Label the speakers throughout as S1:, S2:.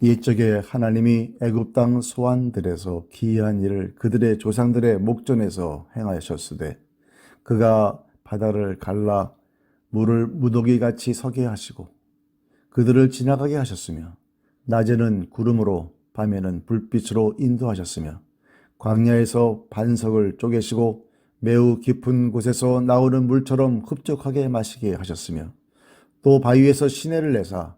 S1: 이적에 하나님이 애굽 땅 소환들에서 기이한 일을 그들의 조상들의 목전에서 행하셨으되 그가 바다를 갈라 물을 무더기 같이 서게 하시고 그들을 지나가게 하셨으며 낮에는 구름으로 밤에는 불빛으로 인도하셨으며 광야에서 반석을 쪼개시고 매우 깊은 곳에서 나오는 물처럼 흡족하게 마시게 하셨으며 또 바위에서 시내를 내사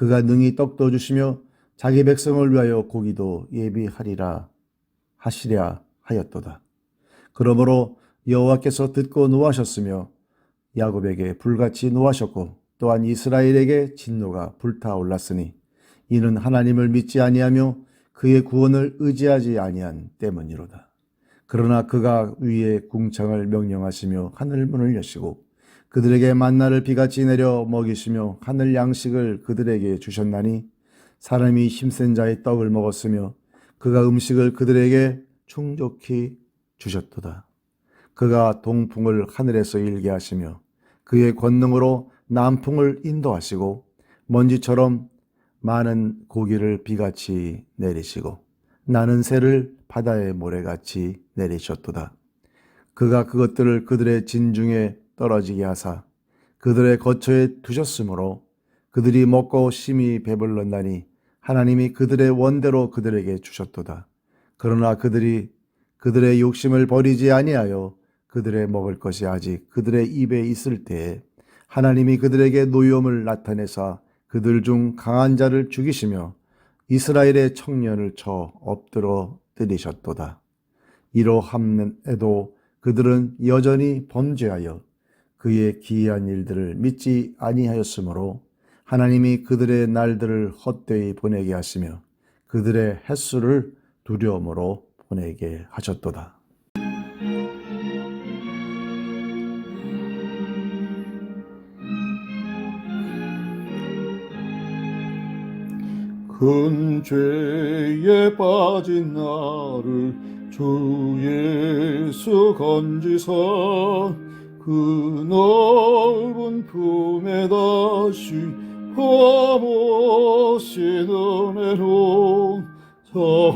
S1: 그가 능히 떡도 주시며 자기 백성을 위하여 고기도 예비하리라 하시랴 하였도다. 그러므로 여호와께서 듣고 노하셨으며 야곱에게 불같이 노하셨고 또한 이스라엘에게 진노가 불타올랐으니 이는 하나님을 믿지 아니하며 그의 구원을 의지하지 아니한 때문이로다. 그러나 그가 위에 궁창을 명령하시며 하늘 문을 여시고 그들에게 만나를 비같이 내려 먹이시며 하늘 양식을 그들에게 주셨나니 사람이 힘센 자의 떡을 먹었으며 그가 음식을 그들에게 충족히 주셨도다. 그가 동풍을 하늘에서 일게 하시며 그의 권능으로 남풍을 인도하시고 먼지처럼 많은 고기를 비같이 내리시고 나는 새를 바다의 모래같이 내리셨도다. 그가 그것들을 그들의 진중에 떨어지게 하사 그들의 거처에 두셨으므로 그들이 먹고 심히 배불렀나니 하나님이 그들의 원대로 그들에게 주셨도다. 그러나 그들이 그들의 욕심을 버리지 아니하여 그들의 먹을 것이 아직 그들의 입에 있을 때에 하나님이 그들에게 노염을 나타내사 그들 중 강한 자를 죽이시며 이스라엘의 청년을 쳐 엎드러 때리셨도다. 이러함에도 그들은 여전히 범죄하여 그의 기이한 일들을 믿지 아니하였으므로 하나님이 그들의 날들을 헛되이 보내게 하시며 그들의 횟수를 두려움으로 보내게 하셨도다.
S2: 큰 죄에 빠진 나를 주 예수 건지사 그 넓은 품에 다시 허무신 은혜로 저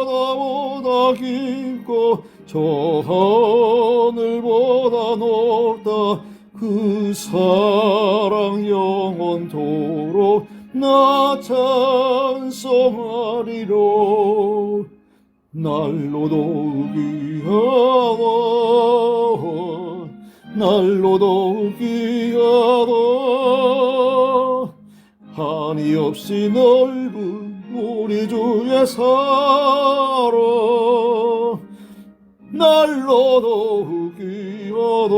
S2: 바다보다 깊고 저 하늘보다 높다. 그 사랑 영원토록 나 찬송하리로 날로도 귀하다 날로도 귀하다 한이 없이 넓은 우리 주의 사랑 날로도 귀하다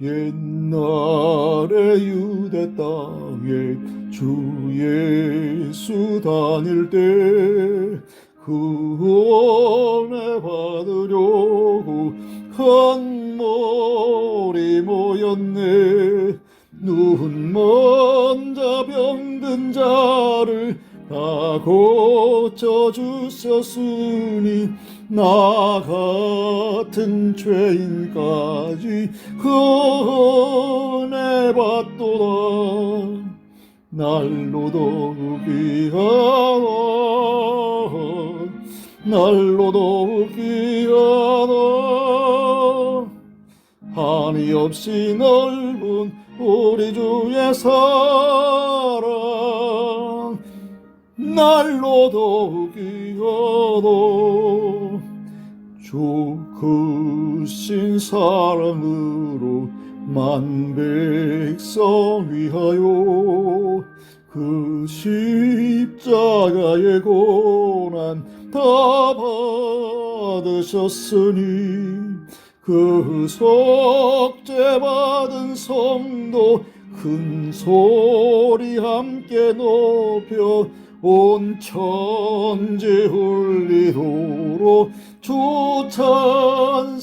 S2: 옛날에 유대 땅에 주 예수 다닐 때 구원해 받으려고 같은 죄인까지 은혜 받도다. 날로도 귀하다. 날로도 귀하다. 한이 없이 넓은 우리 주의 사랑 날로도 귀하다 주 크신 사랑으로 만 백성 위하여 그 십자가의 고난 다 받으셨으니 그 속죄 받은 성도 큰 소리 함께 높여 온 천지 흘리도록 주 찬송하리라.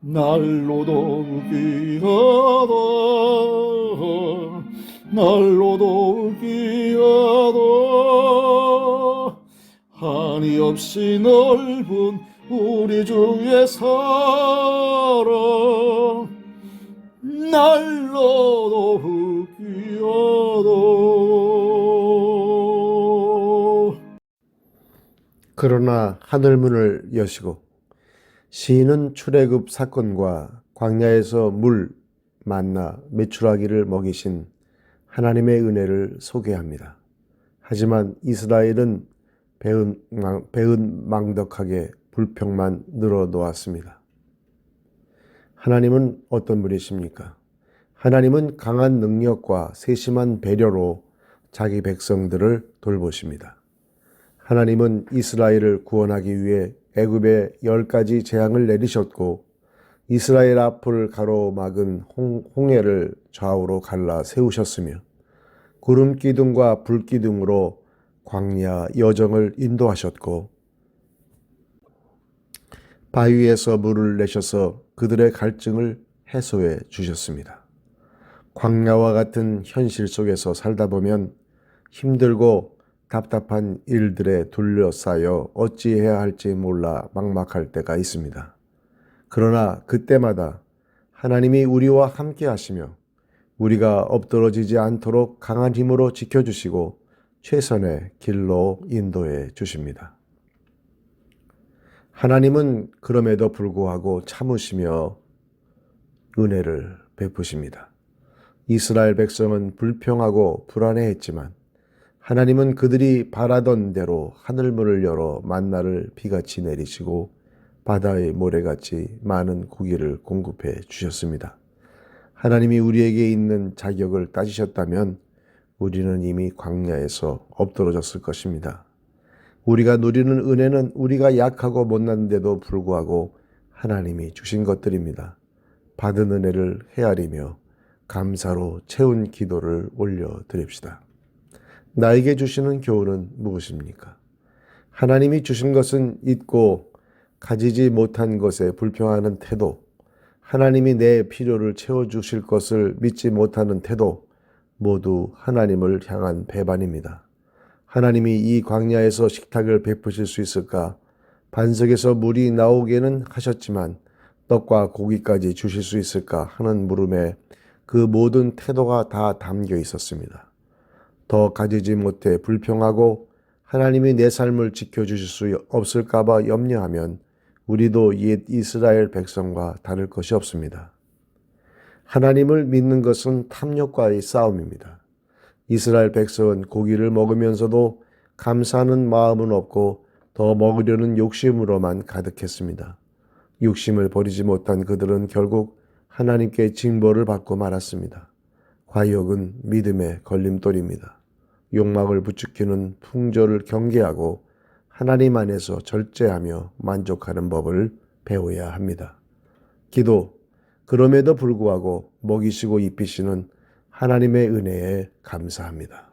S2: 날로도 귀하다. 날로도 귀하다. 한이 없이 넓은 우리 주의 사랑. 날
S1: 그러나 하늘문을 여시고 시인은 출애굽 사건과 광야에서 물 만나 메추라기를 먹이신 하나님의 은혜를 소개합니다. 하지만 이스라엘은 배은, 배은 망덕하게 불평만 늘어놓았습니다. 하나님은 어떤 분이십니까? 하나님은 강한 능력과 세심한 배려로 자기 백성들을 돌보십니다. 하나님은 이스라엘을 구원하기 위해 애굽에 열 가지 재앙을 내리셨고 이스라엘 앞을 가로막은 홍, 홍해를 좌우로 갈라 세우셨으며 구름 기둥과 불 기둥으로 광야 여정을 인도하셨고 바위에서 물을 내셔서 그들의 갈증을 해소해 주셨습니다. 광야와 같은 현실 속에서 살다 보면 힘들고 답답한 일들에 둘러싸여 어찌해야 할지 몰라 막막할 때가 있습니다. 그러나 그때마다 하나님이 우리와 함께 하시며 우리가 엎드러지지 않도록 강한 힘으로 지켜주시고 최선의 길로 인도해 주십니다. 하나님은 그럼에도 불구하고 참으시며 은혜를 베푸십니다. 이스라엘 백성은 불평하고 불안해했지만 하나님은 그들이 바라던 대로 하늘문을 열어 만나를 비같이 내리시고 바다의 모래같이 많은 고기를 공급해 주셨습니다. 하나님이 우리에게 있는 자격을 따지셨다면 우리는 이미 광야에서 엎드러졌을 것입니다. 우리가 누리는 은혜는 우리가 약하고 못난데도 불구하고 하나님이 주신 것들입니다. 받은 은혜를 헤아리며 감사로 채운 기도를 올려드립시다. 나에게 주시는 교훈은 무엇입니까? 하나님이 주신 것은 잊고 가지지 못한 것에 불평하는 태도, 하나님이 내 필요를 채워주실 것을 믿지 못하는 태도, 모두 하나님을 향한 배반입니다. 하나님이 이 광야에서 식탁을 베푸실 수 있을까? 반석에서 물이 나오게는 하셨지만 떡과 고기까지 주실 수 있을까 하는 물음에 그 모든 태도가 다 담겨 있었습니다. 더 가지지 못해 불평하고 하나님이 내 삶을 지켜주실 수 없을까봐 염려하면 우리도 옛 이스라엘 백성과 다를 것이 없습니다. 하나님을 믿는 것은 탐욕과의 싸움입니다. 이스라엘 백성은 고기를 먹으면서도 감사하는 마음은 없고 더 먹으려는 욕심으로만 가득했습니다. 욕심을 버리지 못한 그들은 결국 하나님께 징벌을 받고 말았습니다. 과욕은 믿음의 걸림돌입니다. 욕망을 부추기는 풍조를 경계하고 하나님 안에서 절제하며 만족하는 법을 배워야 합니다. 기도, 그럼에도 불구하고 먹이시고 입히시는 하나님의 은혜에 감사합니다.